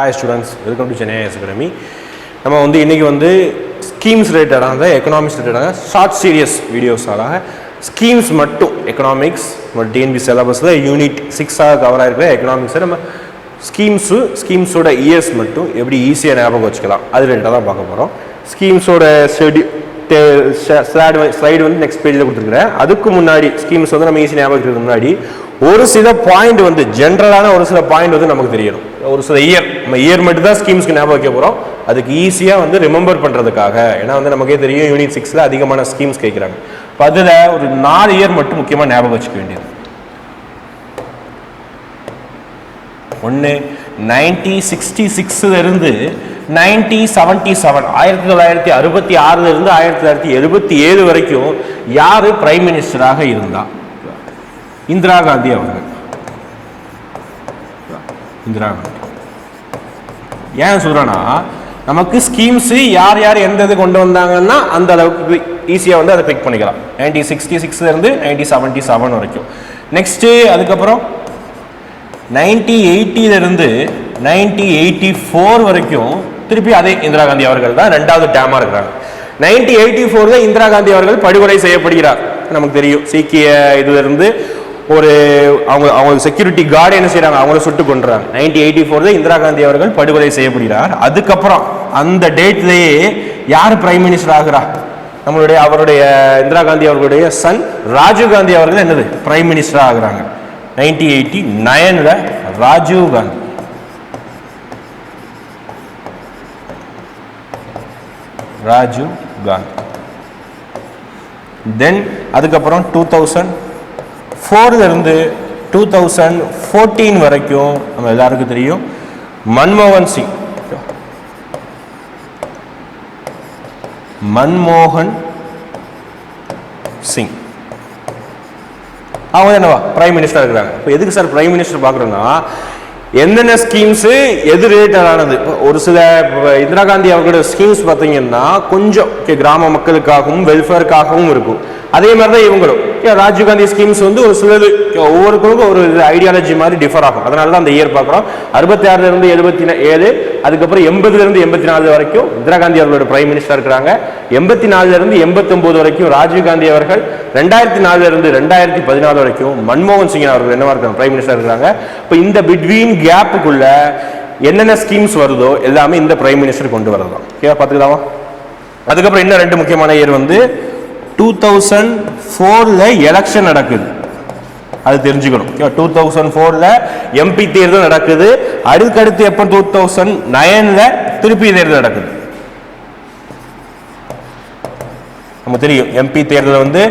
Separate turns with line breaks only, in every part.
Hi students welcome to Chennai academy நம்ம வந்து இன்றைக்கி வந்து ஸ்கீம்ஸ் ரிலேட்டடாக எக்கனாமிக்ஸ் ரிலேட்டடான ஷார்ட் சீரியஸ் வீடியோஸாக ஸ்கீம்ஸ் மட்டும் எக்கனாமிக்ஸ் டிஎன்பி சிலபஸில் யூனிட் சிக்ஸாக கவர் ஆகிருக்கிற எக்கனாமிக்ஸை நம்ம ஸ்கீம்ஸு ஸ்கீம்ஸோட இயர்ஸ் மட்டும் எப்படி ஈஸியாக ஞாபகம் வச்சுக்கலாம். அது ரிலேட்டடாக தான் பார்க்க போகிறோம் ஸ்கீம்ஸோட ஷெடியூ ஸ்லைடு ஸ்லைடு வந்து நெக்ஸ்ட் பேஜில் கொடுத்துருக்குறேன். அதுக்கு முன்னாடி ஸ்கீம்ஸ் வந்து நம்ம ஈஸி ஞாபகம் முன்னாடி ஒரு சில பாயிண்ட் வந்து ஜென்ரலான ஒரு சில பாயிண்ட் வந்து நமக்கு தெரியணும். ஒரு சில இயர் நம்ம இயர் மட்டும் தான் ஸ்கீம்ஸ்க்கு ஞாபகம் வைக்க போகிறோம் அதுக்கு ஈஸியாக வந்து ரிமெம்பர் பண்ணுறதுக்காக ஏன்னா வந்து நமக்கே தெரியும் யூனிட் சிக்ஸில் அதிகமான ஸ்கீம்ஸ் கேட்குறாங்க. இப்போ அதில் ஒரு நாலு இயர் மட்டும் முக்கியமாக ஞாபகம் வச்சுக்க வேண்டியது. ஒன்று நைன்டி சிக்ஸ்டி சிக்ஸ்லேருந்து நைன்டி செவன்டி செவன் ஆயிரத்தி தொள்ளாயிரத்தி அறுபத்தி ஆறுலேருந்து ஆயிரத்தி தொள்ளாயிரத்தி எழுபத்தி ஏழு வரைக்கும் யார் பிரைம் மினிஸ்டராக இருந்தால் இந்திரா காந்தி அவர்கள். இந்திரா காந்தி. ஏன் சொல்கிறேன்னா நமக்கு ஸ்கீம்ஸு யார் யார் எந்த இது கொண்டு வந்தாங்கன்னா அந்த அளவுக்கு ஈஸியாக வந்து அதை பிக் பண்ணிக்கலாம். நைன்டீன் சிக்ஸ்டி சிக்ஸ்லேருந்து நைன்டீன் செவன்ட்டி செவன் வரைக்கும். நெக்ஸ்ட்டு அதுக்கப்புறம் நைன்டி எயிட்டிலேருந்து நைன்டி எயிட்டி ஃபோர் வரைக்கும் திருப்பி அதே இந்திரா காந்தி அவர்கள் தான் ரெண்டாவது டேமாக இருக்கிறாங்க. நைன்டி எயிட்டி ஃபோரில் இந்திரா காந்தி அவர்கள் படுகொலை செய்யப்படுகிறார். நமக்கு தெரியும். சீக்கிய இதுலேருந்து ஒரு அவங்க அவங்க செக்யூரிட்டி கார்டு என்ன செய்கிறாங்க அவங்கள சுட்டு கொண்டுறாங்க நைன்டீன் எயிட்டி ஃபோரில் இந்திரா காந்தி அவர்கள் படுகொலை செய்யப்படுகிறார். அதுக்கப்புறம் அந்த டேட்லேயே யார் பிரைம் மினிஸ்டர் ஆகிறா? நம்மளுடைய அவருடைய இந்திரா காந்தி அவர்களுடைய சன் ராஜீவ் காந்தி அவர்கள் என்னது? பிரைம் மினிஸ்டர் ஆகுறாங்க. நைன்டீன் எயிட்டி நயனில் ராஜீவ் காந்தி. ராஜீவ் காந்தி. தென் அதுக்கப்புறம் டூ தௌசண்ட் ஃபோர்லேருந்து டூ தௌசண்ட் ஃபோர்டீன் வரைக்கும் நம்ம எல்லாருக்கும் தெரியும். மன்மோகன் சிங். மன்மோகன் சிங். அவங்க என்னவா? பிரைம் மினிஸ்டர் இருக்கிறாங்க. இப்போ எதுக்கு சார் பிரைம் மினிஸ்டர் பார்க்குறோன்னா என்னென்ன ஸ்கீம்ஸு எது ரிலேட்டடானது இப்போ ஒரு சில இப்போ இந்திரா காந்தி அவர்களோட ஸ்கீம்ஸ் பார்த்தீங்கன்னா கொஞ்சம் கிராம மக்களுக்காகவும் வெல்ஃபேருக்காகவும் இருக்கும். அதே மாதிரி தான் இவங்களும். ராஜீவ்காந்தி ராஜீவ் காந்தி ஸ்கீம்ஸ் வந்து ஒரு சிலது okay, ஒவ்வொருத்தருக்கும் ஒரு ஐடியாலஜி மாதிரி டிஃபர் ஆகும். அதனால தான் அந்த இயர் பார்க்குறோம். அறுபத்தி ஆறுலேருந்து எழுபத்தி ஏழு அதுக்கப்புறம் எண்பதுலேருந்து எண்பத்தி நாலு வரைக்கும் இந்திரா காந்தி அவர்களோட பிரைம் மினிஸ்டர் இருக்கிறாங்க. எண்பத்தி நாலுலேருந்து எண்பத்தொம்போது வரைக்கும் ராஜீவ் காந்தி அவர்கள் ரெண்டாயிரத்தி நாலுலேருந்து ரெண்டாயிரத்தி பதினாலு வரைக்கும் மன்மோகன் சிங் அவர்கள் என்னவா இருக்காங்க பிரைம் மினிஸ்டர் இருக்காங்க இப்போ இந்த பிட்வீன் கேப்புக்குள்ள என்னென்ன ஸ்கீம்ஸ் வருதோ எல்லாமே இந்த பிரைம் மினிஸ்டர் கொண்டு வரதான் ஓகே பார்த்துக்கலாமா? அதுக்கப்புறம் இன்னும் ரெண்டு முக்கியமான இயர் வந்து டூ தௌசண்ட் ஃபோரில் எலெக்ஷன் நடக்குது. அது தெரிஞ்சுக்கணும். டூ தௌசண்ட் ஃபோரில் எம்பி தேர்தல் நடக்குது. அடுத்தடுத்து எப்போ டூ தௌசண்ட் நைனில் திருப்பி தேர்தல் நடக்குது. நம்ம தெரியும். எம்பி தேர்தல் வந்து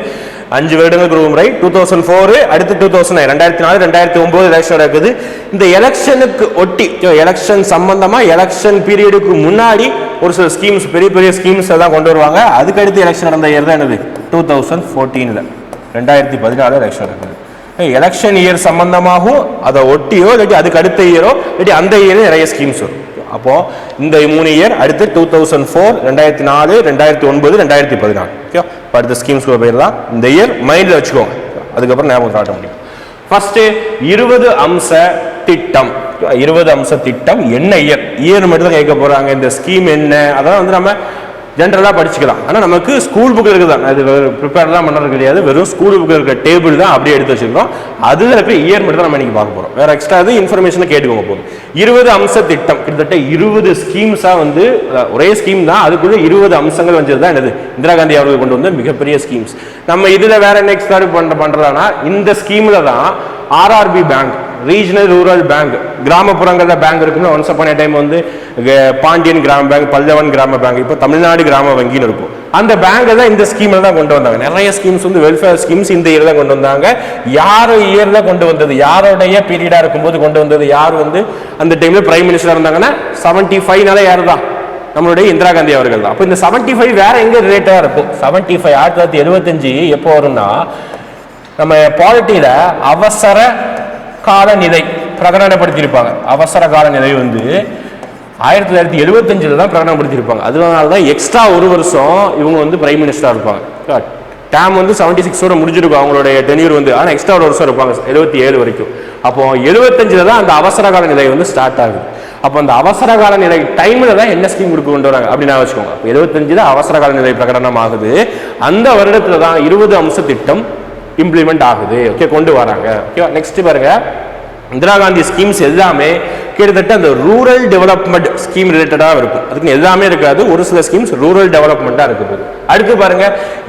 அஞ்சு வருடங்களுக்கு ஒரு முறை டூ தௌசண்ட் ஃபோர் அடுத்து டூ தௌசண்ட் நைன் ரெண்டாயிரத்தி நாலு ரெண்டாயிரத்தி ஒம்பது எலெக்ஷன் நடக்குது. இந்த எலெக்ஷனுக்கு ஒட்டி எலெக்ஷன் சம்பந்தமாக எலெக்ஷன் பீரியடுக்கு முன்னாடி ஒரு சில ஸ்கீம்ஸ் பெரிய பெரிய ஸ்கீம்ஸ் எல்லாம் கொண்டு வருவாங்க. அதுக்கு அடுத்து எலெக்ஷன் நடந்த இயர் தான் என்னது? டூ தௌசண்ட் ஃபோர்டீனில் ரெண்டாயிரத்தி பதினாலு எலெக்ஷன் நடக்குது எலெக்ஷன் இயர் சம்பந்தமாகவும் அதை ஒட்டியோ இல்லாட்டி அதுக்கு அடுத்த இயரோ இல்லாட்டி அந்த இயரே நிறைய ஸ்கீம்ஸ் வரும். அப்போ இந்த மூணு இயர் அடுத்து டூ தௌசண்ட் ஃபோர் ரெண்டாயிரத்தி நாலு ரெண்டாயிரத்தி ஒன்பது ரெண்டாயிரத்தி பதினாலு. ஓகே? இப்போ அடுத்த ஸ்கீம்ஸ்க்கு போயிடலாம். இந்த இயர் மைண்டில் வச்சுக்கோங்க. அதுக்கப்புறம் ஞாபகம் காட்ட முடியும். ஃபர்ஸ்ட் இருபது அம்ச திட்டம். இருபது அம்ச திட்டம் என்ன இயர் இயர் மட்டும் தான் கேட்க போறாங்க. இந்த ஸ்கீம் என்ன? அதெல்லாம் வந்து நம்ம ஜென்ரலாக படிச்சுக்கலாம். ஆனால் நமக்கு ஸ்கூல் புக்கில் இருக்குது தான் அது ப்ரிப்பேர்லாம் பண்ணுறது கிடையாது. வெறும் ஸ்கூல் புக்கில் இருக்கிற டேபிள் தான் அப்படியே எடுத்து வச்சுருக்கோம் அதில் இருக்கிற இயர் மட்டும் தான் நம்ம இன்னைக்கு பார்க்க போகிறோம் வேறு எக்ஸ்ட்ரா எதுவும் இன்ஃபர்மேஷனை கேட்டுக்கோங்க போதும். இருபது அம்ச திட்டம். கிட்டத்தட்ட இருபது ஸ்கீம்ஸாக வந்து ஒரே ஸ்கீம் தான். அதுக்குள்ளே இருபது அம்சங்கள் வந்தது தான் என்னது? இந்திரா காந்தி அவர்கள் கொண்டு வந்த மிகப்பெரிய ஸ்கீம்ஸ் நம்ம இதில் வேற என்ன எக்ஸ்ட்ரா பண்ணுற பண்ணுறதானா இந்த ஸ்கீமில் தான் RRB bank regional rural bank கிராமப்புறங்களில் பேங்க் இருக்கும்னா ஒன்ஸ் அப்பான டைம் வந்து பாண்டியன் கிராம பேங்க் பல்லவன் கிராம பேங்க் இப்போ தமிழ்நாடு கிராம வங்கின்னு இருக்கும். அந்த பேங்க் தான் இந்த ஸ்கீமில் தான் கொண்டு வந்தாங்க. நிறைய ஸ்கீம்ஸ் வந்து வெல்ஃபேர் ஸ்கீம்ஸ் இந்த இயர் தான் கொண்டு வந்தாங்க. யார் இயரில் கொண்டு வந்தது? யாருடைய பீரியடாக இருக்கும்போது கொண்டு வந்தது? யார் வந்து அந்த டைமில் பிரைம் மினிஸ்டர் இருந்தாங்கன்னா செவன்ட்டி ஃபைவ்னால யார் தான் நம்மளுடைய இந்திரா காந்தி அவர்கள் தான். அப்போ இந்த செவன்ட்டி ஃபைவ் வேற எங்க ரிலேட்டடாக இருக்கும்? செவன்ட்டி ஃபைவ் ஆயிரத்தி தொள்ளாயிரத்தி எழுபத்தஞ்சு எப்போ வரும்னா நம்ம பாலிட்டியில அவசர கால நிலை பிரகடனப்படுத்தியிருப்பாங்க. அவசர கால நிலை வந்து ஆயிரத்தி தொள்ளாயிரத்தி எழுபத்தஞ்சில் தான் பிரகடனப்படுத்தியிருப்பாங்க. அதனால தான் எக்ஸ்ட்ரா ஒரு வருஷம் இவங்க வந்து பிரைம் மினிஸ்டராக இருப்பாங்க. டேம் வந்து செவன்டி சிக்ஸோட முடிஞ்சிருக்கும். அவங்களுடைய டென்யூர் வந்து ஆனால் எக்ஸ்ட்ரா ஒரு வருஷம் இருப்பாங்க எழுபத்தி ஏழு வரைக்கும். அப்போ எழுபத்தஞ்சில் தான் அந்த அவசர கால நிலை வந்து ஸ்டார்ட் ஆகுது. அப்போ அந்த அவசர கால நிலை டைமில் தான் என்ன ஸ்கீம் கொடுக்க கொண்டு வராங்க? அப்படின்னு வச்சுக்கோங்க. எழுபத்தஞ்சில் அவசர கால நிலை பிரகடனம் ஆகுது அந்த வருடத்தில் தான் இருபது அம்ச திட்டம் இம்ப்ளிமெண்ட் ஆகுது. ஓகே கொண்டு வராங்க. ஓகேவா நெக்ஸ்ட் பாருங்க. இந்திரா காந்தி ஸ்கீம்ஸ் எல்லாமே கிட்டத்தட்ட அந்த ரூரல் டெவலப்மெண்ட் ஸ்கீம் ரிலேட்டடாக இருக்கும். அதுக்கு எல்லாமே இருக்காது. ஒரு சில ஸ்கீம்ஸ் ரூரல் டெவலப்மெண்ட்டாக இருக்குது. அடுத்து பாருங்க.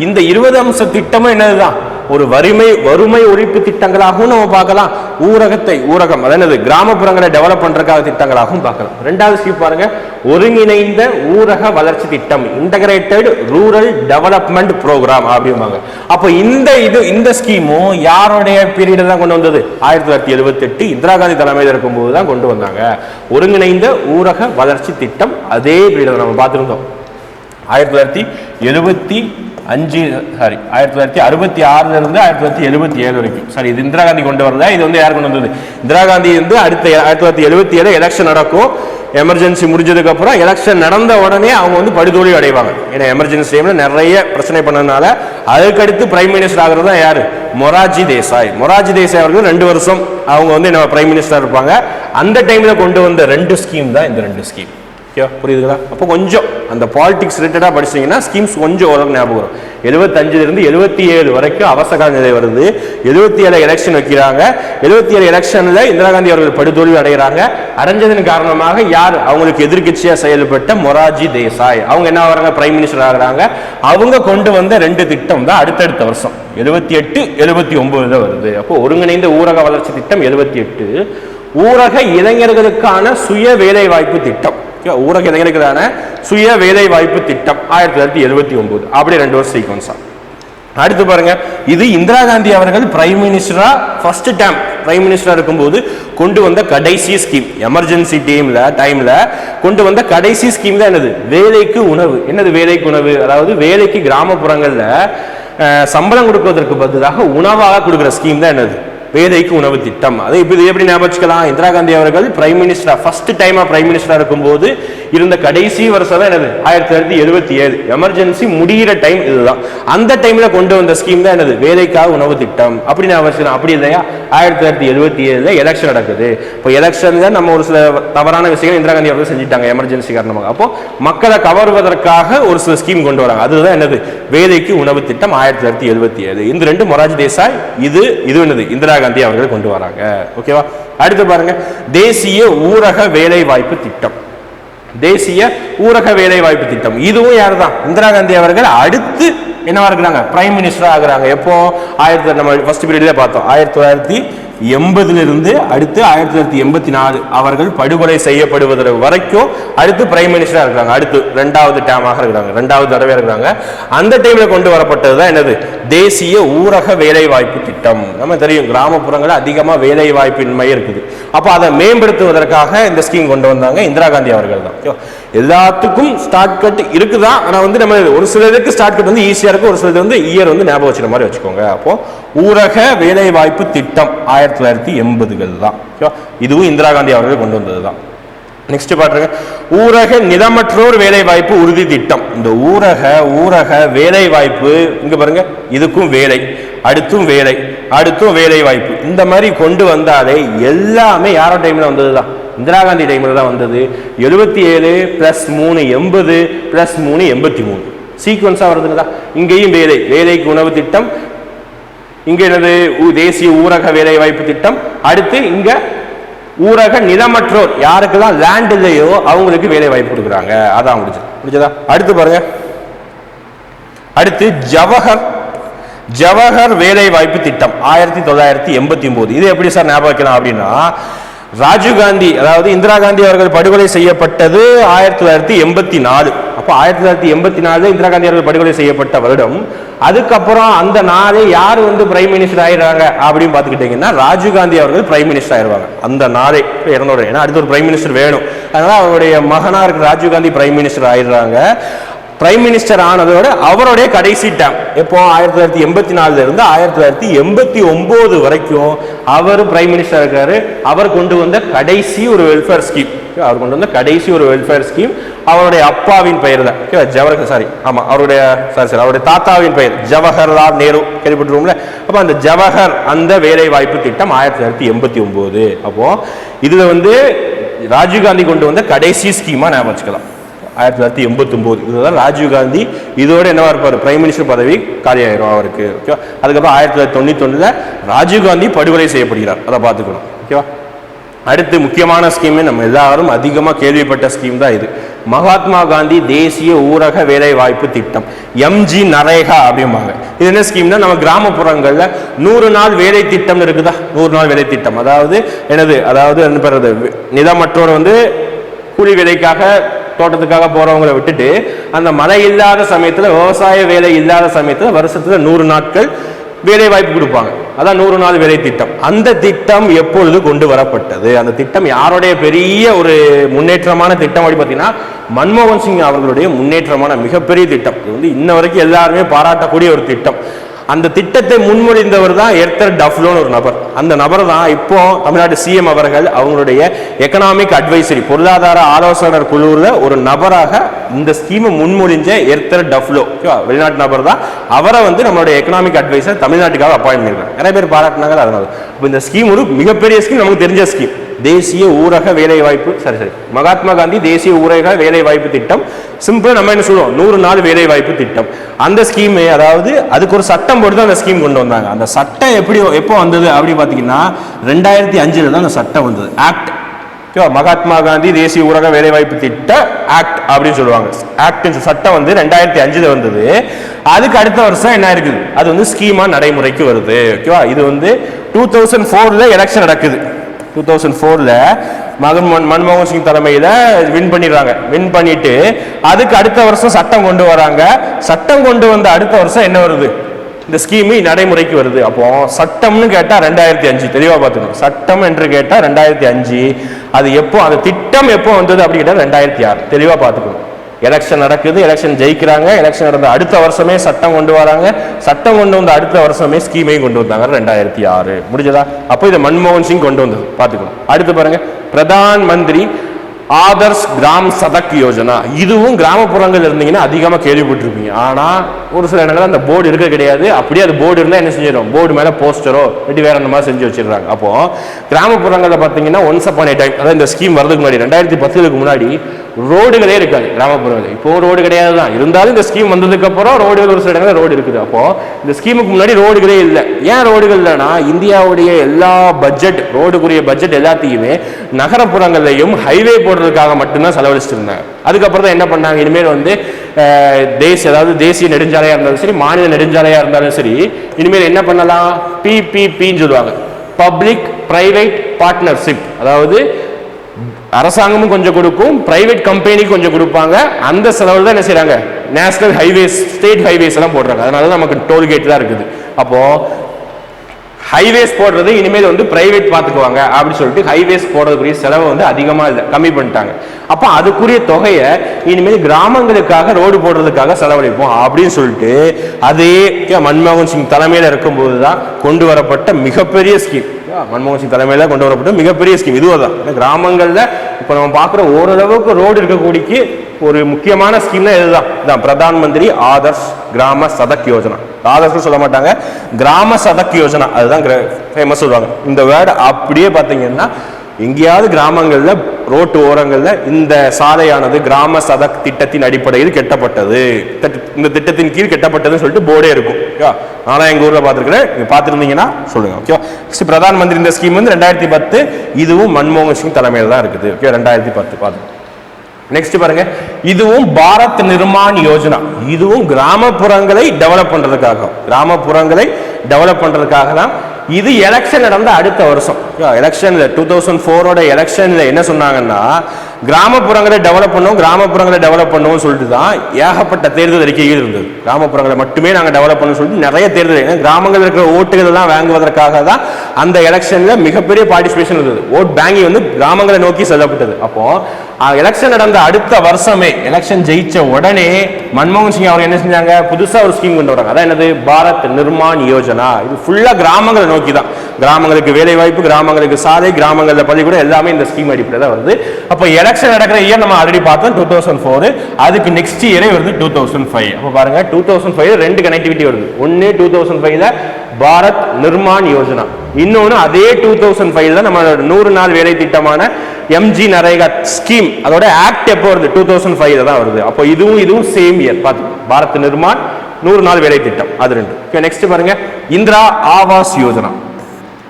இந்த இருபது அம்ச திட்டமும் என்னதுதான்? ஒரு வறுமை வறுமை ஒழிப்பு திட்டங்களாகவும் நம்ம பார்க்கலாம். ஊரகத்தை ஊரகம் அதாவது கிராமப்புறங்களை டெவலப் பண்றதுக்காக திட்டங்களாகவும் பார்க்கலாம். ரெண்டாவது ஸ்கீம் பாருங்க. ஒருங்கிணைந்த ஊரக வளர்ச்சி திட்டம் இன்டகிரேட்டட் ரூரல் டெவலப்மெண்ட் ப்ரோக்ராம் அப்படிம்பாங்க. அப்போ இந்த இது இந்த ஸ்கீமும் யாருடைய பீரியட் தான் கொண்டு வந்தது? ஆயிரத்தி தொள்ளாயிரத்தி எழுபத்தி எட்டு இந்திரா காந்தி தலைமையில் இருக்கும்போது தான் கொண்டு வந்தாங்க. ஒருங்கிணைந்த ஊரக வளர்ச்சி திட்டம் அதே பீரியட் நம்ம பார்த்துருந்தோம். ஆயிரத்தி தொள்ளாயிரத்தி எழுபத்தி அஞ்சு சாரி ஆயிரத்தி தொள்ளாயிரத்தி அறுபத்தி ஆறுல இருந்து ஆயிரத்தி தொள்ளாயிரத்தி எழுபத்தி ஏழு வரைக்கும். சாரி இது இந்திரா காந்தி கொண்டு வரதா இது வந்து யார் கொண்டு வந்தது? இந்திரா காந்தி வந்து அடுத்த ஆயிரத்தி தொள்ளாயிரத்தி எழுபத்தி ஏழு எலெக்ஷன் நடக்கும். எமர்ஜென்சி முடிஞ்சதுக்கு அப்புறம் எலெக்ஷன் நடந்த உடனே அவங்க வந்து படுதோல்வி அடைவாங்க. ஏன்னா எமர்ஜென்சி டைம்ல நிறைய பிரச்சனை பண்ணதுனால அதுக்கடுத்து பிரைம் மினிஸ்டர் ஆகிறது தான் யார்? மொராஜி தேசாய். மொராஜி தேசாய் அவர்கள் ரெண்டு வருஷம் அவங்க வந்து என்ன பிரைம் மினிஸ்டர் இருப்பாங்க. அந்த டைம்ல கொண்டு வந்த ரெண்டு ஸ்கீம் தான் இந்த ரெண்டு ஸ்கீம் ஓகே புரியுதுங்களா? அப்போ கொஞ்சம் அந்த பாலிடிக்ஸ் ரிலேட்டடாக படிச்சீங்கன்னா ஸ்கீம்ஸ் கொஞ்சம் ஓரளவு ஞாபகம் வரும். எழுபத்தஞ்சிலிருந்து எழுபத்தி ஏழு வரைக்கும் அவசர நிலை வருது. எழுபத்தி ஏழு எலெக்ஷன் வைக்கிறாங்க. எழுபத்தி ஏழு எலெக்ஷனில் இந்திரா காந்தி அவர்கள் படுதோல்வி அடைகிறாங்க. அடைஞ்சதன் காரணமாக யார் அவங்களுக்கு எதிர்கட்சியாக செயல்பட்ட மொராஜி தேசாய். அவங்க என்ன ஆகுறாங்க? பிரைம் மினிஸ்டர் ஆகிறாங்க. அவங்க கொண்டு வந்த ரெண்டு திட்டம் தான் அடுத்தடுத்த வருஷம். எழுபத்தி எட்டு எழுபத்தி ஒன்பதுல வருது. அப்போ ஒருங்கிணைந்த ஊரக வளர்ச்சி திட்டம் எழுபத்தி எட்டு ஊரக இளைஞர்களுக்கான சுய வேலை வாய்ப்பு திட்டம். ஊரக இளைஞர்களுக்கான சுய வேலை வாய்ப்பு திட்டம் ஆயிரத்தி தொள்ளாயிரத்தி எழுபத்தி ஒன்பது. அப்படி ரெண்டு வருஷம் சீக்வன்ஸா அடுத்து பாருங்க இது இந்திரா காந்தி அவர்கள் பிரைம் மினிஸ்டரா ஃபர்ஸ்ட் டைம் பிரைம் மினிஸ்டரா இருக்கும்போது கொண்டு வந்த கடைசி ஸ்கீம் எமர்ஜென்சி டீம்ல டைம்ல கொண்டு வந்த கடைசி ஸ்கீம் தான் என்னது? வேலைக்கு உணவு. என்னது வேலைக்கு உணவு? அதாவது வேலைக்கு கிராமப்புறங்கள்ல சம்பளம் கொடுப்பதற்கு பதிலாக உணவாக கொடுக்குற ஸ்கீம் தான் என்னது? பேதைக்கு உணவு திட்டம். அது இப்போ இது எப்படி ஞாபகம் இந்திரா காந்தி அவர்கள் பிரைம் மினிஸ்டரா ஃபர்ஸ்ட் டைமா பிரைம் மினிஸ்டரா இருக்கும்போது இருந்த கடைசி வருஷம் தான் என்னது? ஆயிரத்தி தொள்ளாயிரத்தி எழுபத்தி ஏழு. எமர்ஜென்சி முடிகிற டைம் இதுதான். அந்த டைம்ல கொண்டு வந்த ஸ்கீம் தான் என்னது? வேலைக்காக உணவு திட்டம். அப்படி ஞாபகம் அப்படி இல்லையா? ஆயிரத்தி தொள்ளாயிரத்தி எழுபத்தி ஏழுல எலெக்ஷன் நடக்குது. இப்போ எலெக்ஷன்ல நம்ம ஒரு சில தவறான விஷயங்கள் இந்திரா காந்தி அவர்கள் செஞ்சுட்டாங்க எமர்ஜென்சி காரணமாக. அப்போ மக்களை கவர்வதற்காக ஒரு சில ஸ்கீம் கொண்டு வராங்க. அதுதான் என்னது? வேலைக்கு உணவு திட்டம் ஆயிரத்தி தொள்ளாயிரத்தி எழுபத்தி ஏழு. இந்த ரெண்டு மொராஜ் தேசாய் இது இது என்னது? இந்திரா காந்தி அவர்கள் கொண்டு வராங்க. ஓகேவா அடுத்து பாருங்க. தேசிய ஊரக வேலை வாய்ப்பு திட்டம். தேசிய ஊரக வேலை வாய்ப்பு திட்டம். இதுவும் யார் தான் இந்திரா காந்தி அவர்கள் அடுத்து என்னவா இருக்கிறாங்க? பிரைம் மினிஸ்டரா ஆகுறாங்க. எப்போ? ஆயிரத்தி நம்ம ஃபர்ஸ்ட் பீரியட்ல பார்த்தோம். ஆயிரத்தி தொள்ளாயிரத்தி எண்பதுல இருந்து அடுத்து ஆயிரத்தி தொள்ளாயிரத்தி எண்பத்தி நாலு அவர்கள் படுகொலை செய்யப்படுவதற்கு வரைக்கும் அடுத்து பிரைம் மினிஸ்டரா இருக்காங்க அடுத்து ரெண்டாவது டேமாக இருக்கிறாங்க. ரெண்டாவது தடவை இருக்கிறாங்க. அந்த டைம்ல கொண்டு வரப்பட்டது தான் என்னது? தேசிய ஊரக வேலைவாய்ப்பு திட்டம். நம்ம தெரியும் கிராமப்புறங்களில் அதிகமாக வேலைவாய்ப்பின்மை இருக்குது. அப்போ அதை மேம்படுத்துவதற்காக இந்த ஸ்கீம் கொண்டு வந்தாங்க இந்திரா காந்தி அவர்கள் தான். எல்லாத்துக்கும் ஸ்டார்ட் கட் இருக்குதா? ஆனால் வந்து நம்ம ஒரு சிலருக்கு ஸ்டார்ட் கட் வந்து ஈஸியாக இருக்கும் ஒரு சிலது வந்து இயர் வந்து ஞாபகம் வச்சுற மாதிரி வச்சுக்கோங்க. அப்போ ஊரக வேலைவாய்ப்பு திட்டம் ஆயிரத்தி தொள்ளாயிரத்தி எண்பதுகள் தான். இதுவும் இந்திரா காந்தி அவர்கள் கொண்டு வந்தது தான் நெக்ஸ்ட் பாருங்க ஊரக நிலமற்றோர் வேலை வாய்ப்பு உறுதி திட்டம். இந்த ஊரக ஊரக வேலை வாய்ப்பு இங்க பாருங்க இதுக்கும் வேலை அடுத்தும் வேலை அடுத்தும் வேலை வாய்ப்பு இந்த மாதிரி கொண்டு வந்தாலே எல்லாமே யாரோ டைம்ல வந்ததுதான்? இந்திரா காந்தி டைம்ல தான் வந்தது. எழுபத்தி ஏழு பிளஸ் மூணு எண்பது பிளஸ் மூணு எண்பத்தி மூணு சீக்வன்ஸா வருதுங்களா இங்கேயும் வேலை வேலைக்கு உணவு திட்டம். இங்க என்னது? ஊ- தேசிய ஊரக வேலை வாய்ப்பு திட்டம். அடுத்து இங்க ஊரக நிலமற்றோர் யாருக்கெல்லாம் லேண்ட் இல்லையோ அவங்களுக்கு வேலை வாய்ப்பு கொடுக்குறாங்க. அதான் முடிஞ்சது. முடிஞ்சதா? அடுத்து பாருங்க. அடுத்து ஜவஹர் ஜவஹர் வேலை வாய்ப்பு திட்டம் ஆயிரத்தி தொள்ளாயிரத்தி எண்பத்தி ஒன்பது. இது எப்படி சார் ஞாபகம் வைக்கலாம் அப்படின்னா ராஜீவ் காந்தி அதாவது இந்திரா காந்தி அவர்கள் படுகொலை செய்யப்பட்டது ஆயிரத்தி தொள்ளாயிரத்தி எண்பத்தி நாலு. அப்போ ஆயிரத்தி தொள்ளாயிரத்தி எண்பத்தி நாலுல இந்திரா காந்தி அவர்கள் படுகொலை செய்யப்பட்ட வருடம். அதுக்கப்புறம் அந்த நாளே யார் வந்து பிரைம் மினிஸ்டர் ஆயிடுறாங்க அப்படின்னு பார்த்துக்கிட்டீங்கன்னா ராஜீவ் காந்தி அவர்கள் பிரைம் மினிஸ்டர் ஆயிடுவாங்க. அந்த நாளே இறந்தோட ஏன்னா அடுத்து ஒரு பிரைம் மினிஸ்டர் வேணும். அதனால அவருடைய மகனா இருக்கிற ராஜீவ் காந்தி பிரைம் மினிஸ்டர் ஆயிடுறாங்க. பிரைம் மினிஸ்டர் ஆனதோட அவருடைய கடைசி டேம் எப்போ? ஆயிரத்தி தொள்ளாயிரத்தி எண்பத்தி நாலுல இருந்து ஆயிரத்தி தொள்ளாயிரத்தி எண்பத்தி ஒன்பது வரைக்கும் அவர் பிரைம் மினிஸ்டர் இருக்காரு அவர் கொண்டு வந்த கடைசி ஒரு வெல்ஃபேர் ஸ்கீம் அவர் கொண்டு வந்த கடைசி ஒரு வெல்ஃபேர் ஸ்கீம் அவருடைய அப்பாவின் பெயர் தான் ஜவஹர் சாரி ஆமா அவருடைய சாரி சார் அவருடைய தாத்தாவின் பெயர். ஜவஹர்லால் நேரு. கேள்விப்பட்டிருக்கோம்ல? அப்போ அந்த ஜவஹர் அந்த வேலை வாய்ப்பு திட்டம் ஆயிரத்தி தொள்ளாயிரத்தி எண்பத்தி ஒன்பது அப்போ இதில் வந்து ராஜீவ்காந்தி கொண்டு வந்த கடைசி ஸ்கீமா ஞாபகம் வச்சுக்கலாம் ஆயிரத்தி தொள்ளாயிரத்தி எண்பத்தி ஒன்பது இதுதான் ராஜீவ் காந்தி இதோட என்னவா இருப்பார்? பிரைம் மினிஸ்டர் பதவி காலியாயிரும் அவருக்கு. ஓகேவா? அதுக்கப்புறம் ஆயிரத்தி தொள்ளாயிரத்தி தொண்ணூத்தி ஒண்ணுல ராஜீவ் படுகொலை செய்யப்படுகிறார். அதை பார்த்துக்கணும். ஓகேவா? அடுத்து முக்கியமான ஸ்கீம் நம்ம எல்லாரும் அதிகமாக கேள்விப்பட்ட ஸ்கீம் தான் இது. மகாத்மா காந்தி தேசிய ஊரக வேலை வாய்ப்பு திட்டம் எம்ஜி நரேகா அப்படிம்பாங்க. இது என்ன ஸ்கீம்னா நம்ம கிராமப்புறங்களில் நூறு நாள் வேலை திட்டம் இருக்குதா? நூறு நாள் வேலை திட்டம். அதாவது எனது அதாவது என்ன பெறது நிலமற்றோர் வந்து கூலி வேலைக்காக தோட்டத்துக்காக போறவங்களை விட்டுட்டு அந்த மழை இல்லாத சமயத்துல விவசாய வேலை இல்லாத சமயத்துல வருஷத்துல நூறு நாட்கள் வேலை வாய்ப்பு கொடுப்பாங்க. அதான் நூறு நாள் வேலை திட்டம். அந்த திட்டம் எப்பொழுது கொண்டு வரப்பட்டது? அந்த திட்டம் யாருடைய பெரிய ஒரு முன்னேற்றமான திட்டம் அப்படி பார்த்தீங்கன்னா மன்மோகன் சிங் அவர்களுடைய முன்னேற்றமான மிகப்பெரிய திட்டம். இது வந்து இன்ன வரைக்கும் எல்லாருமே பாராட்டக்கூடிய ஒரு திட்டம். அந்த திட்டத்தை முன்மொழிந்தவர் தான் எர்த்தர் டஃப்லோன்னு ஒரு நபர். அந்த நபர் தான் இப்போ தமிழ்நாடு சிஎம் அவர்கள் அவங்களுடைய எக்கனாமிக் அட்வைசரி பொருளாதார ஆலோசகர் குழுவில் ஒரு நபராக இந்த ஸ்கீமை முன்மொழிஞ்ச எர்த்தர் டஃப்லோ வெளிநாட்டு நபர் தான். அவரை வந்து நம்மளுடைய எக்கனாமிக் அட்வைசர் தமிழ்நாட்டுக்காக அப்பாயின்ட் பண்ணியிருக்காங்க நிறைய பேர் பாராட்டினாங்க அதனால. இப்போ இந்த ஸ்கீம் ஒரு மிகப்பெரிய ஸ்கீம் நமக்கு தெரிஞ்ச ஸ்கீம் தேசிய ஊரக வேலைவாய்ப்பு சரி சரி. மகாத்மா காந்தி தேசிய ஊரக வேலைவாய்ப்பு திட்டம். சிம்பிளாக நம்ம என்ன சொல்லுவோம் நூறு நாள் வேலைவாய்ப்பு திட்டம். அந்த ஸ்கீமு அதாவது அதுக்கு ஒரு சட்டம் போட்டு தான் அந்த ஸ்கீம் கொண்டு வந்தாங்க. அந்த சட்டம் எப்படி எப்போ வந்தது அப்படி பார்த்தீங்கன்னா ரெண்டாயிரத்தி அஞ்சில் தான் அந்த சட்டம் வந்தது. ஆக்ட் ஓகேவா மகாத்மா காந்தி தேசிய ஊரக வேலைவாய்ப்பு திட்ட ஆக்ட் அப்படின்னு சொல்லுவாங்க. ஆக்ட் சட்டம் வந்து ரெண்டாயிரத்தி அஞ்சுல வந்தது. அதுக்கு அடுத்த வருஷம் என்ன இருக்குது? அது வந்து ஸ்கீமா நடைமுறைக்கு வருது. ஓகேவா? இது வந்து டூ தௌசண்ட் ஃபோர்ல எலெக்ஷன் நடக்குது. டூ தௌசண்ட் ஃபோரில் மகன் மன்மோகன் சிங் தலைமையில் வின் பண்ணிடுறாங்க. வின் பண்ணிட்டு அதுக்கு அடுத்த வருஷம் சட்டம் கொண்டு வராங்க. சட்டம் கொண்டு வந்த அடுத்த வருஷம் என்ன வருது? இந்த ஸ்கீமு நடைமுறைக்கு வருது. அப்போ சட்டம்னு கேட்டால் ரெண்டாயிரத்தி அஞ்சு. தெளிவாக பார்த்துக்கணும். சட்டம் என்று கேட்டால் ரெண்டாயிரத்தி அஞ்சு. அது எப்போ அந்த திட்டம் எப்போ வந்தது அப்படி கேட்டால் ரெண்டாயிரத்தி ஆறு. தெளிவாக பார்த்துக்கணும். எலெக்ஷன் நடக்குது எலெக்ஷன் ஜெயிக்கிறாங்க எலெக்ஷன் நடந்த அடுத்த வருஷமே சட்டம் கொண்டு வராங்க. சட்டம் கொண்டு வந்த அடுத்த வருஷமே ஸ்கீமையும் கொண்டு வந்தாங்க ரெண்டாயிரத்தி ஆறு. முடிஞ்சதா? அப்போ இதை மன்மோகன் சிங் கொண்டு வந்தது பார்த்துக்கணும். அடுத்து பாருங்க பிரதான் மந்திரி ஆதர்ஸ் கிராம் சதக் யோஜனா. இதுவும் கிராமப்புறங்கள் இருந்தீங்கன்னா அதிகமாக கேள்விப்பட்டிருப்பீங்க. ஆனால் ஒரு சில இடங்கள்ல அந்த போர்டு இருக்க கிடையாது. அப்படியே அது போர்டு இருந்தால் என்ன செஞ்சிடும்? போர்டு மேலே போஸ்டரோ இல்லாட்டி வேற அந்த மாதிரி செஞ்சு வச்சிடுறாங்க. அப்போ கிராமப்புறங்களில் பார்த்தீங்கன்னா ஒன்ஸ் அப்பான் ஏ டைம் அதாவது இந்த ஸ்கீம் வரதுக்கு முன்னாடி ரெண்டாயிரத்தி பத்துக்கு முன்னாடி ரோடுகளே இருக்காது கிராமப்புறங்கள். இப்போ ரோடு கிடையாது தான் இருந்தாலும் இந்த ஸ்கீம் வந்ததுக்கு அப்புறம் ரோடுகள் ஒரு சில இடங்களில் ரோடு இருக்குது. அப்போ இந்த ஸ்கீமுக்கு முன்னாடி ரோடுகளே இல்லை. ஏன் ரோடுகள் இல்லைன்னா இந்தியாவுடைய எல்லா பட்ஜெட் ரோடுக்குரிய பட்ஜெட் எல்லாத்தையுமே நகரப்புறங்கள்லையும் ஹைவே போடுறதுக்காக மட்டும்தான் செலவழிச்சிட்டு இருந்தாங்க அதுக்கப்புறம் தான் என்ன பண்ணாங்க? இனிமேல் வந்து தேசிய அதாவது தேசிய நெடுஞ்சாலையாக இருந்தாலும் சரி மாநில நெடுஞ்சாலையாக இருந்தாலும் சரி இனிமேல் என்ன பண்ணலாம்? பிபிபின்னு சொல்லுவாங்க. பப்ளிக் பிரைவேட் பார்ட்னர்ஷிப் அதாவது அரசாங்கமும் கொஞ்சம் கொடுக்கும் பிரைவேட் கம்பெனி கொஞ்சம் கொடுப்பாங்க. அந்த செலவில் தான் என்ன செய்கிறாங்க நேஷனல் ஹைவேஸ் ஸ்டேட் ஹைவேஸ் எல்லாம் போடுறாங்க. அதனால தான் நமக்கு டோல்கேட் தான் இருக்குது. அப்போ ஹைவேஸ் போடுறது இனிமேல் வந்து பிரைவேட் பார்த்துக்குவாங்க அப்படின்னு சொல்லிட்டு ஹைவேஸ் போடுறதுக்குரிய செலவை வந்து அதிகமாக இல்லை கம்மி பண்ணிட்டாங்க. அப்போ அதுக்குரிய தொகையை இனிமேல் கிராமங்களுக்காக ரோடு போடுறதுக்காக செலவழிப்போம் அப்படின்னு சொல்லிட்டு அதே மன்மோகன் சிங் தலைமையில் இருக்கும்போது தான் கொண்டு வரப்பட்ட மிகப்பெரிய ஸ்கீம் மன்மோகன் சிங் தலைமையில் கொண்டு வரப்பட்ட மிகப்பெரிய ஸ்கீம் இதுவும் தான் ஏன்னா கிராமங்களில் இப்போ நம்ம பார்க்குற ஓரளவுக்கு ரோடு இருக்கக்கூடிய ஒரு முக்கியமான ஸ்கீம்னா இதுதான். இதான் பிரதான் மந்திரி ஆதர்ஷ் கிராம சதக் யோஜனா. ஆதர்ஷ்னு சொல்ல மாட்டாங்க. கிராம சதக் யோஜனா. அதுதான் ஃபேமஸ் சொல்லுவாங்க. இந்த வேர்டு அப்படியே பார்த்தீங்கன்னா எங்கேயாவது கிராமங்களில் ரோட்டு ஓரங்களில் இந்த சாலையானது கிராம சதக் திட்டத்தின் அடிப்படையில் கெட்டப்பட்டது. தட்- இந்த திட்டத்தின் கீழ் கெட்டப்பட்டதுன்னு சொல்லிட்டு போர்டே இருக்கும். ஓகேவா? நானும் எங்கள் ஊரில் பார்த்துருக்குறேன். நீங்கள் பார்த்துருந்தீங்கன்னா சொல்லுங்க ஓகேவா? நெக்ஸ்ட் பிரதான் மந்திரி இந்த ஸ்கீம் வந்து ரெண்டாயிரத்தி பத்து இதுவும் மன்மோகன் சிங் தலைமையில் தான் இருக்குது. ஓகே ரெண்டாயிரத்தி பத்து பார்த்து நெக்ஸ்ட் பாருங்க. இதுவும் பாரத் நிர்மாண் யோஜனா. இதுவும் கிராமப்புறங்களை டெவலப் பண்றதுக்காக. கிராமப்புறங்களை டெவலப் பண்றதுக்காக தான் இது எலெக்ஷன் நடந்த அடுத்த வருஷம். எலெக்ஷன்ல டூ தௌசண்ட் ஃபோரோட எலெக்ஷன்ல என்ன சொன்னாங்கன்னா கிராமப்புறங்களை டெவலப் பண்ணுவோம் கிராமப்புறங்களை டெவலப் பண்ணுவோம் சொல்லிட்டு தான் ஏகப்பட்ட தேர்தல் அறிக்கைகள் இருந்தது. கிராமப்புறங்களை மட்டுமே நாங்கள் டெவலப் பண்ணணும் சொல்லிட்டு நிறைய தேர்தல் ஏன்னா கிராமங்களில் இருக்கிற ஓட்டுகள் எல்லாம் வாங்குவதற்காக தான் அந்த எலெக்ஷன்ல மிகப்பெரிய பார்ட்டிசிபேஷன் இருந்தது. ஓட் பேங்கிங் வந்து கிராமங்களை நோக்கி செல்லப்பட்டது. அப்போ எலெக்ஷன் நடந்த அடுத்த வருஷமே எலெக்ஷன் ஜெயிச்ச உடனே மன்மோகன் சிங் அவர் என்ன செஞ்சாங்க? புதுசா ஒரு ஸ்கீம் கொண்டு வராங்க. அதான் என்னது? பாரத் நிர்மான் யோஜனா. இது ஃபுல்லா கிராமங்களை நோக்கி தான். கிராமங்களுக்கு வேலை வாய்ப்பு கிராமங்களுக்கு சாலை கிராமங்களில் பள்ளிக்கூடம் எல்லாமே இந்த ஸ்கீம் அடிப்படையில் தான் வருது. அப்போ எலெக்ஷன் நடக்கிற இயர் நம்ம ஆல்ரெடி பார்த்தோம் டூ தௌசண்ட் ஃபோர் அதுக்கு நெக்ஸ்ட் இயரே வருது டூ தௌசண்ட் ஃபைவ் அப்போ பாருங்க டூ தௌசண்ட் ஃபைவ் ரெண்டு கனெக்டிவிட்டி வருது. ஒன்று டூ தௌசண்ட் ஃபைவ்ல பாரத் நிர்மான் யோஜனா. இன்னொன்று அதே டூ தௌசண்ட் ஃபைவ் தான் நம்ம நூறு நாள் வேலை திட்டமான எம்ஜி நரேகா ஸ்கீம் அதோட ஆக்ட் எப்போ வருது? டூ தௌசண்ட் ஃபைவ்ல தான் வருது. அப்போ இதுவும் இதுவும் சேம் இயர் பார்த்து பாரத் நிர்மாண் நூறு நாள் வேலை திட்டம். அது ரெண்டு. நெக்ஸ்ட் பாருங்க. இந்திரா ஆவாஸ் யோஜனா.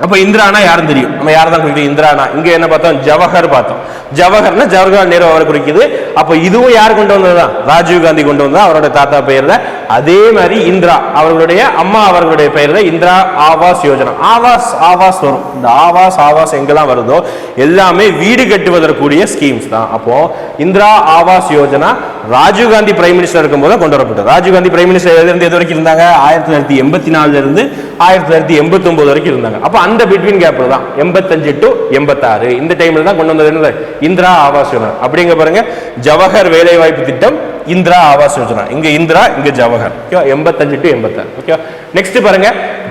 அப்ப இந்திரானா யாரும் தெரியும்? நம்ம யாரை தான் குறிக்குது? இந்திரானா. இங்க என்ன பார்த்தோம்? ஜவஹர் பார்த்தோம். ஜவஹர்னா ஜவஹர்லால் நேரு அவரை குறிக்குது. அப்ப இதுவும் யார் கொண்டு வந்ததுதான் ராஜீவ் காந்தி கொண்டு வந்தா அவரோட தாத்தா பெயர்ல. அதே மாதிரி இந்திரா அவர்களுடைய அம்மா அவர்களுடைய பெயர்ல இந்திரா ஆவாஸ் யோஜனா. ஆவாஸ் ஆவாஸ் வரும். இந்த ஆவாஸ் ஆவாஸ் எங்கெல்லாம் வருதோ எல்லாமே வீடு கட்டுவதற்குரிய ஸ்கீம்ஸ் தான். அப்போ இந்திரா ஆவாஸ் யோஜனா ராஜீவ் காந்தி பிரைம் மினிஸ்டர் இருக்கும்போது கொண்டு வரப்பட்டது. ராஜீவ் காந்தி பிரைம் மினிஸ்டர் எது வரைக்கும் இருந்தாங்க? ஆயிரத்தி தொள்ளாயிரத்தி எண்பத்தி நாலுல இருந்து ஆயிரத்தி தொள்ளாயிரத்தி எண்பத்தி ஒன்பது வரைக்கும் இருந்தாங்க. அப்ப அந்த பிட்வீன் கேப்பில் தான். எண்பத்தஞ்சு டு எண்பத்தாறு. இந்த டைம்ல தான் கொண்டு வந்தது என்னது? இந்திரா ஆவாஸ் யோஜனா. அப்படிங்க பாருங்க ஜவஹர் வேலை வாய்ப்பு திட்டம் இந்திரா ஆவாஸ் யோஜனா. இங்க இந்திரா இங்க ஜவஹர். ஓகேவா? எண்பத்தஞ்சு டு எண்பத்தாறு. ஓகேவா? நெக்ஸ்ட் பாருங்க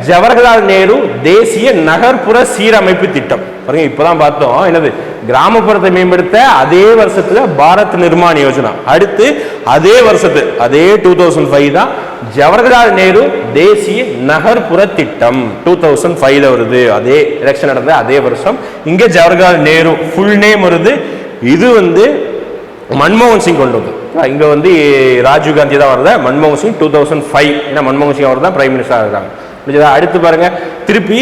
ஜவஹர்லால் நேரு தேசிய நகர்ப்புற சீரமைப்பு திட்டம். பாருங்க இப்பதான் பார்த்தோம். என்னது? கிராமப்புறத்தை மேம்படுத்த அதே வருஷத்துல பாரத் நிர்மான் யோஜனா. அடுத்து அதே வருஷத்து அதே டூ தௌசண்ட் ஃபைவ் தான் ஜவஹர்லால் நேரு தேசிய நகர்ப்புற திட்டம். டூ தௌசண்ட் ஃபைவ்ல வருது அதே எலெக்ஷன் நடந்த அதே வருஷம். இங்க ஜவஹர்லால் நேரு ஃபுல் நேம் வருது. இது வந்து மன்மோகன் சிங் கொண்டு வந்து இங்க வந்து ராஜீவ் காந்தி தான் வருது மன்மோகன் சிங் டூ தௌசண்ட் ஃபைவ் ஏன்னா மன்மோகன் சிங் அவர் தான் பிரைம் மினிஸ்டர் இருக்காங்க அடுத்து பாருங்க திருப்பி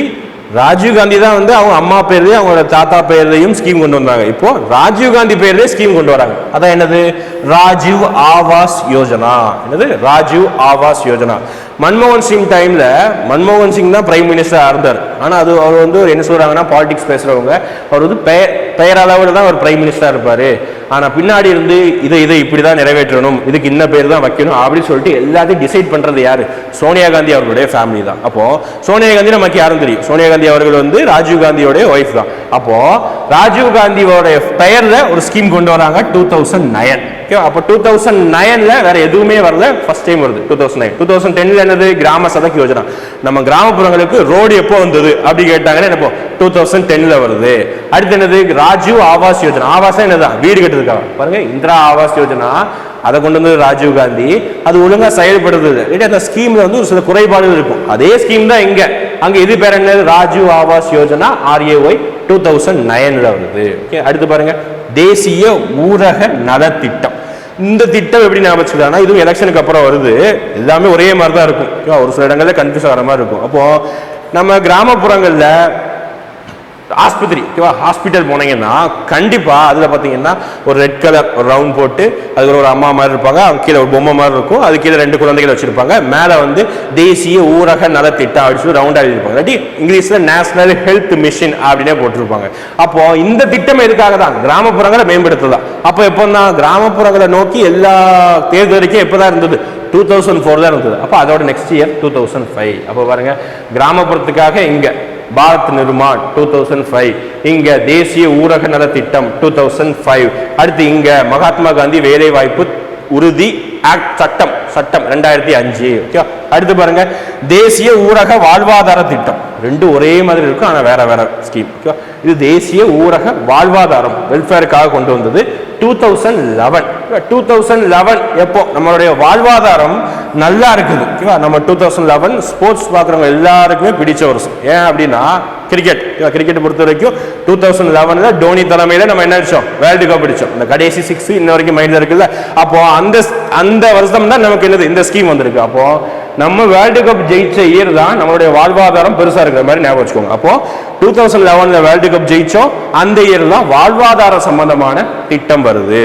ராஜீவ் காந்தி தான் வந்து அவங்க அம்மா பேர்லயும் அவங்களோட தாத்தா பேர்லையும் ஸ்கீம் கொண்டு வந்தாங்க. இப்போ ராஜீவ் காந்தி ஸ்கீம் கொண்டு வராங்க. அதான் என்னது? ராஜீவ் ஆவாஸ் யோஜனா. என்னது? ராஜீவ் ஆவாஸ் யோஜனா. மன்மோகன் சிங் டைம்ல மன்மோகன் சிங் தான் பிரைம் மினிஸ்டர் இருந்தார். ஆனால் அது அவர் வந்து ஒரு என்ன சொல்றாங்கன்னா பாலிடிக்ஸ் பேசுறவங்க. அவர் வந்து பெயர் பெயர் அளவில் தான் அவர் பிரைம் மினிஸ்டராக இருப்பாரு. ஆனா பின்னாடி இருந்து இதை இதை இப்படி தான் நிறைவேற்றணும் இதுக்கு இன்ன பேர் தான் வைக்கணும் அப்படின்னு சொல்லிட்டு எல்லாத்தையும் டிசைட் பண்றது யாரு? சோனியா காந்தி அவர்களுடைய ஃபேமிலி தான். அப்போ சோனியா காந்தி நமக்கு யாரும் தெரியும்? சோனியா காந்தி அவர்கள் வந்து ராஜீவ் காந்தியோட ஒய்ஃப் தான். அப்போ ராஜீவ் காந்தியோட பெயர்ல ஒரு ஸ்கீம் கொண்டு வராங்க டூ தௌசண்ட் நயன் ஓகே அப்போ டூ தௌசண்ட் நைனில் வேற எதுவுமே வரல ஃபஸ்ட் டைம் வருது two thousand nine two thousand டென்ல என்னது? கிராம சதக் யோஜனா. நம்ம கிராமப்புறங்களுக்கு ரோடு எப்போ வந்தது அப்படி கேட்டாங்கன்னா என்னப்போ? டூ தௌசண்ட் டென்ல வருது. அடுத்து என்னது? ராஜீவ் ஆவாஸ் யோஜனா. ஆவாஸ் என்னதான்? வீடு கட்டுறது கட்டுறதுக்காக பாருங்க இந்திரா ஆவாஸ் யோஜனா அதை கொண்டு வந்து ராஜீவ் காந்தி. அது ஒழுங்கா செயல்படுது இல்லாட்டி அந்த ஸ்கீம்ல வந்து ஒரு சில குறைபாடுகள் இருக்கும். அதே ஸ்கீம் தான் இங்க. அங்க இது பேர் என்ன Rajiv Awas Yojana RAY two thousand நைன்ல வருது. ஓகே அடுத்து பாருங்க. தேசிய ஊரக நலத்திட்டம். இந்த திட்டம் எப்படி ஞாபகம் இதுவும் எலெக்ஷனுக்கு அப்புறம் வருது. எல்லாமே ஒரே மாதிரி தான் இருக்கும் ஒரு சில இடங்கள்ல கன்ஃபியூஸ் ஆகிற மாதிரி இருக்கும். அப்போ நம்ம கிராமப்புறங்கள்ல ஆஸ்பத்திரி. ஓகேவா? ஹாஸ்பிட்டல் போனீங்கன்னா கண்டிப்பாக அதில் பார்த்தீங்கன்னா ஒரு ரெட் கலர் ஒரு ரவுண்ட் போட்டு அதுக்கு ஒரு அம்மா மாதிரி இருப்பாங்க. அவங்க கீழே ஒரு பொம்மை மாதிரி இருக்கும். அது கீழே ரெண்டு குழந்தைகள் வச்சுருப்பாங்க. மேலே வந்து தேசிய ஊரக நலத்திட்டம் அப்படின்னு சொல்லி ரவுண்ட் எழுதியிருப்பாங்க. இல்லாட்டி இங்கிலீஷில் நேஷனல் ஹெல்த் மிஷின் அப்படின்னே போட்டிருப்பாங்க. அப்போ இந்த திட்டம் எதுக்காக தான்? கிராமப்புறங்களை மேம்படுத்துதான் அப்போ எப்போ தான் கிராமப்புறங்களை நோக்கி எல்லா தேர்தல் வரைக்கும் எப்போதான் இருந்தது? டூ தௌசண்ட் ஃபோர் தான் இருந்தது. அப்போ அதோட next year two thousand five அப்போ பாருங்கள் கிராமப்புறத்துக்காக இங்கே Bharat Nirman two thousand five இங்க தேசிய ஊரக நலத்திட்டம் டூ தௌசண்ட் ஃபைவ் அடுத்து இங்க மகாத்மா காந்தி வேலை வாய்ப்பு உறுதி ஆக்ட் சட்டம் சட்டம் ரெண்டாயிரத்தி அஞ்சு. ஓகே? அடுத்து பாருங்க தேசிய ஊரக வாழ்வாதார திட்டம். ரெண்டும் ஒரே மாதிரி இருக்கும் ஆனா வேற வேற ஸ்கீம் ஓகே? இது தேசிய ஊரக வாழ்வாதாரம் வெல்ஃபேருக்காக கொண்டு வந்தது. Two thousand eleven two thousand eleven எப்போ? நம்மளுடைய வாழ்வாதாரம் நல்லா இருக்குது. ஓகேவா நம்ம டூ தௌசண்ட் லெவன் ஸ்போர்ட்ஸ் பார்க்குறவங்க எல்லாருக்குமே பிடிச்ச வருஷம் ஏன் அப்படின்னா கிரிக்கெட் கிரிக்கெட் பொறுத்த வரைக்கும் டூ தௌசண்ட் லெவனில் டோனி தலைமையில் நம்ம என்ன அடித்தோம் வேர்ல்டு கப் அடித்தோம் இந்த கடைசி சிக்ஸ் இன்ன வரைக்கும் மைண்டில் இருக்குல்ல? அப்போது அந்த அந்த வருஷம் தான் நமக்கு என்னது? இந்த ஸ்கீம் வந்திருக்கு. அப்போது நம்ம வேர்ல்டு கப் ஜெயிச்ச இயர் தான் நம்மளுடைய வாழ்வாதாரம் பெருசா இருக்கிற மாதிரி ஞாபகம் வச்சுக்கோங்க. அப்போ டூ தௌசண்ட் லெவன்ல வேர்ல்டு கப் ஜெயிச்சோம். அந்த இயர் தான் வாழ்வாதார சம்பந்தமான திட்டம் வருது.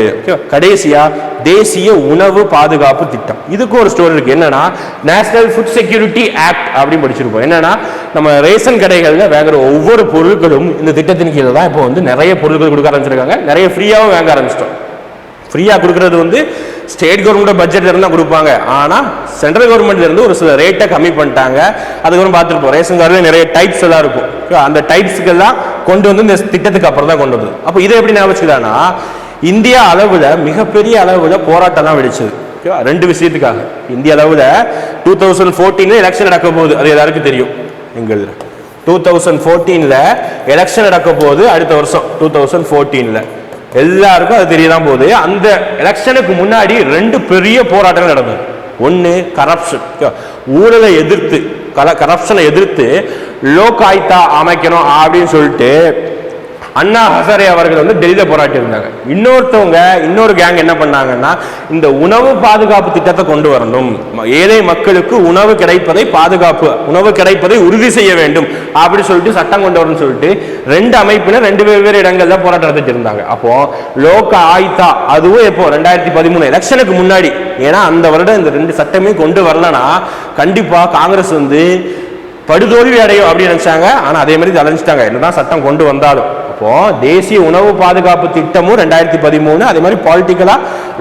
கடைசியா தேசிய உணவு பாதுகாப்பு திட்டம். இதுக்கு ஒரு ஸ்டோரி இருக்கு. என்னன்னா நேஷனல் ஃபுட் செக்யூரிட்டி ஆக்ட் அப்படின்னு படிச்சிருப்போம். என்னன்னா நம்ம ரேஷன் கடைகளில் வாங்குற ஒவ்வொரு பொருட்களும் இந்த திட்டத்தின் கீழே தான் இப்போ வந்து நிறைய பொருட்கள் கொடுக்க ஆரம்பிச்சிருக்காங்க. நிறைய ஃப்ரீயாகவும் வாங்க ஆரம்பிச்சிட்டோம். ஃப்ரீயாக கொடுக்கறது வந்து ஸ்டேட் கவர்மெண்ட் பட்ஜெட்ல இருந்து தான் கொடுப்பாங்க. ஆனால் சென்ட்ரல் கவர்மெண்ட்ல இருந்து ஒரு சில ரேட்டை கம்மி பண்ணிட்டாங்க. அதுக்கப்புறம் பார்த்துருப்போம் ரேஷன் கார்டில் நிறைய டைப்ஸ் எல்லாம் இருக்கும். அந்த டைப்ஸுக்கெல்லாம் கொண்டு வந்து இந்த திட்டத்துக்கு அப்புறம் தான் கொண்டு வந்தது. அப்போ இதை எப்படி ஞாபகம் வச்சுக்கலாம்னா இந்தியா அளவில் மிகப்பெரிய அளவில் போராட்டம் தான் வெடிச்சது. ஓகேவா ரெண்டு விஷயத்துக்காக. இந்திய அளவில் டூ தௌசண்ட் ஃபோர்டீனில் எலெக்ஷன் நடக்க போகுது. அது எல்லாருக்கும் தெரியும். எங்கள் டூ தௌசண்ட் ஃபோர்டீனில் எலெக்ஷன் நடக்க போகுது அடுத்த வருஷம் டூ தௌசண்ட் ஃபோர்டீனில் எல்லாருக்கும் அது தெரியதான் போகுது. அந்த எலெக்ஷனுக்கு முன்னாடி ரெண்டு பெரிய போராட்டங்கள் நடந்தது. ஒன்று கரப்ஷன் ஊழலை எதிர்த்து கல கரப்ஷனை எதிர்த்து லோக் ஆயுத்தா அமைக்கணும் அப்படின்னு சொல்லிட்டு அண்ணா ஹசாரே அவர்கள் வந்து டெல்லியில் போராட்டி இருந்தாங்க இன்னொருத்தவங்க இன்னொரு கேங் என்ன பண்ணாங்கன்னா இந்த உணவு பாதுகாப்பு திட்டத்தை கொண்டு வரணும். ஏழை மக்களுக்கு உணவு கிடைப்பதை பாதுகாப்பு உணவு கிடைப்பதை உறுதி செய்ய வேண்டும் அப்படி சொல்லிட்டு சட்டம் கொண்டு வரணும்னு சொல்லிட்டு ரெண்டு அமைப்பினர் ரெண்டு வெவ்வேறு இடங்கள்ல போராட்டம் நடத்திட்டு இருந்தாங்க. அப்போ லோக ஆயுதா அதுவும் எப்போ? ரெண்டாயிரத்தி பதிமூணு எலெக்ஷனுக்கு முன்னாடி. ஏன்னா அந்த வருடம் இந்த ரெண்டு சட்டமே கொண்டு வரலன்னா கண்டிப்பா காங்கிரஸ் வந்து படுதோல்வி அடையும் அப்படின்னு நினைச்சாங்க. ஆனா அதே மாதிரி அலைஞ்சிட்டாங்க. என்னதான் சட்டம் கொண்டு வந்தாலும். அப்போ தேசிய உணவு பாதுகாப்பு திட்டமும் ரெண்டாயிரத்தி பதிமூணு அதே மாதிரி பாலிட்டிக்கலா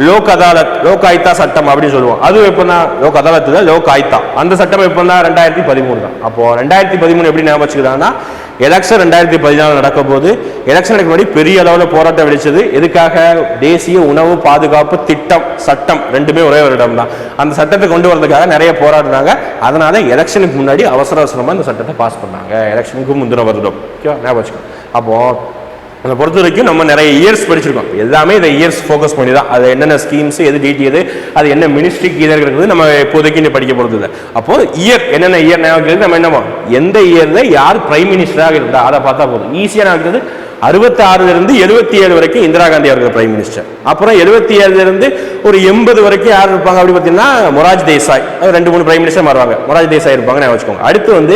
லோக் அதாலத் லோக் ஆயுத்தா சட்டம் அப்படின்னு சொல்லுவோம். அது எப்போனா லோக் அதாலத் தான் லோக் ஆயுத்தா அந்த சட்டம் எப்படின்னா ரெண்டாயிரத்தி பதிமூணு தான். அப்போ ரெண்டாயிரத்தி பதிமூணு எப்படி ஞாபகம் வச்சுக்கிறாங்கன்னா எலெக்ஷன் ரெண்டாயிரத்தி பதினாலு நடக்க போது எலெக்ஷனுக்கு முன்னாடி பெரிய அளவில் போராட்டம் வெடிச்சது. எதுக்காக? தேசிய உணவு பாதுகாப்பு திட்டம் சட்டம் ரெண்டுமே ஒரே ஒரு இடம் தான் அந்த சட்டத்தை கொண்டு வரதுக்காக நிறைய போராடினாங்க அதனால எலெக்ஷனுக்கு முன்னாடி அவசர அவசரமாக இந்த சட்டத்தை பாஸ் பண்ணாங்க. எலெக்ஷனுக்கு முந்தின வருடம். ஓகேவா ஞாபகம் அப்போது அப்போ அதை பொறுத்த வரைக்கும் நம்ம நிறைய இயர்ஸ் படிச்சிருக்கோம். எல்லாமே இதை இயர்ஸ் ஃபோக்கஸ் பண்ணி தான். அது என்னென்ன ஸ்கீம்ஸ் எது டிடி எது அது என்ன மினிஸ்ட்ரிக்கு இதாக இருக்கிறது நம்ம இப்போதைக்கு இன்னும் படிக்க போகிறது இல்லை. அப்போ இயர் என்னென்ன இயர் ஞாபகம் நம்ம என்னமோ எந்த இயரில் யார் பிரைம் மினிஸ்டராக இருந்தால் அதை பார்த்தா போதும். ஈஸியாக நான் அறுபத்தி ஆறுலேருந்து எழுபத்தி ஏழு வரைக்கும் இந்திரா காந்தி அவர்கள் பிரைம் மினிஸ்டர் அப்புறம் எழுபத்தி ஏழுலேருந்து ஒரு எண்பது வரைக்கும் யார் இருப்பாங்க? அப்படி பார்த்தீங்கன்னா மொராஜ் தேசாய். அது ரெண்டு மூணு பிரைம் மினிஸ்டர் மாறுவாங்க. மொராஜ் தேசாய் இருப்பாங்க நான் வச்சுக்கோங்க. அடுத்து வந்து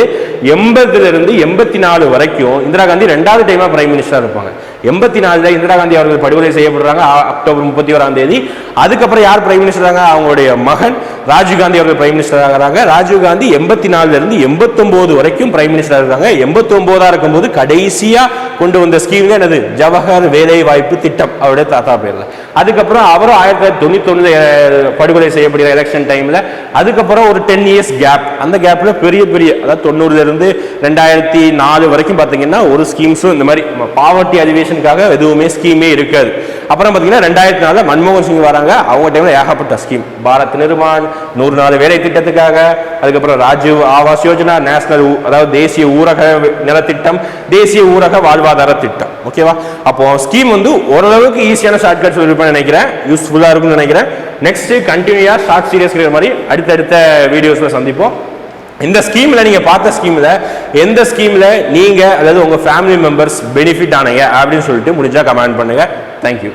எண்பதுலேருந்து எண்பத்தி நாலு வரைக்கும் இந்திரா காந்தி ரெண்டாவது டைமாக பிரைம் மினிஸ்டர் இருப்பாங்க. எண்பத்தி நாலுல இந்திரா காந்தி அவர்கள் படுகொலை செய்யப்படுறாங்க அக்டோபர் முப்பத்தி ஓராம் தேதி. அதுக்கப்புறம் யார் பிரைம் மினிஸ்டராங்க அவங்களுடைய மகன் ராஜீவ் காந்தி அவர்கள் பிரைம் மினிஸ்டர் ஆகிறாங்க. ராஜீவ் காந்தி எண்பத்தி நாலுல இருந்து எண்பத்தொன்பது வரைக்கும் பிரைம் மினிஸ்டர் இருக்காங்க. எண்பத்தி ஒன்பதா இருக்கும்போது கடைசியா கொண்டு வந்த ஸ்கீம் தான் என்னது? ஜவஹர் வேலை வாய்ப்பு திட்டம். அவருடைய தாத்தா பேர்ல. அதுக்கப்புறம் அவரும் ஆயிரத்தி தொள்ளாயிரத்தி தொண்ணூத்தி ஒன்று படுகொலை செய்யப்படுகிற எலெக்ஷன் டைம்ல அதுக்கப்புறம் ஒரு டென் இயர்ஸ் கேப் அந்த கேப்ல பெரிய பெரிய அதாவது தொண்ணூறுல இருந்து ரெண்டாயிரத்தி நாலு வரைக்கும் பாத்தீங்கன்னா ஒரு ஸ்கீம்ஸும் இந்த மாதிரி பாவர்ட்டி அதிவேஷனுக்காக எதுவுமே ஸ்கீமே இருக்காது. அப்புறம் பாத்தீங்கன்னா ரெண்டாயிரத்தி நாலுல மன்மோகன் சிங் வராங்க. அவங்க டைம்ல ஏகப்பட்ட ஸ்கீம் பாரத் நிர்மான் நூறு நாள் வேலை திட்டத்துக்காக அதுக்கப்புறம் ராஜீவ் ஆவாஸ் யோஜனா நேஷனல் அதாவது தேசிய ஊரக நிலத்திட்டம் தேசிய ஊரக வாழ்வாதார திட்டம். ஓகேவா? அப்போ ஸ்கீம் வந்து ஓரளவுக்கு ஈஸியான ஷார்ட்கட்ஸ் இருப்பேன் நினைக்கிறேன். யூஸ்ஃபுல்லா இருக்கும்னு நினைக்கிறேன். நெக்ஸ்ட் கண்டினியூயா ஷார்ட் சீரியஸ் மாதிரி அடுத்தடுத்த வீடியோஸ்ல சந்திப்போம். இந்த ஸ்கீம்ல நீங்க பார்த்த ஸ்கீம்ல எந்த ஸ்கீம்ல நீங்க அதாவது உங்க ஃபேமிலி மெம்பர்ஸ் பெனிஃபிட் ஆனீங்க அப்படின்னு சொல்லிட்டு முடிஞ்சா கமெண்ட் பண்ணுங்க. தேங்க்யூ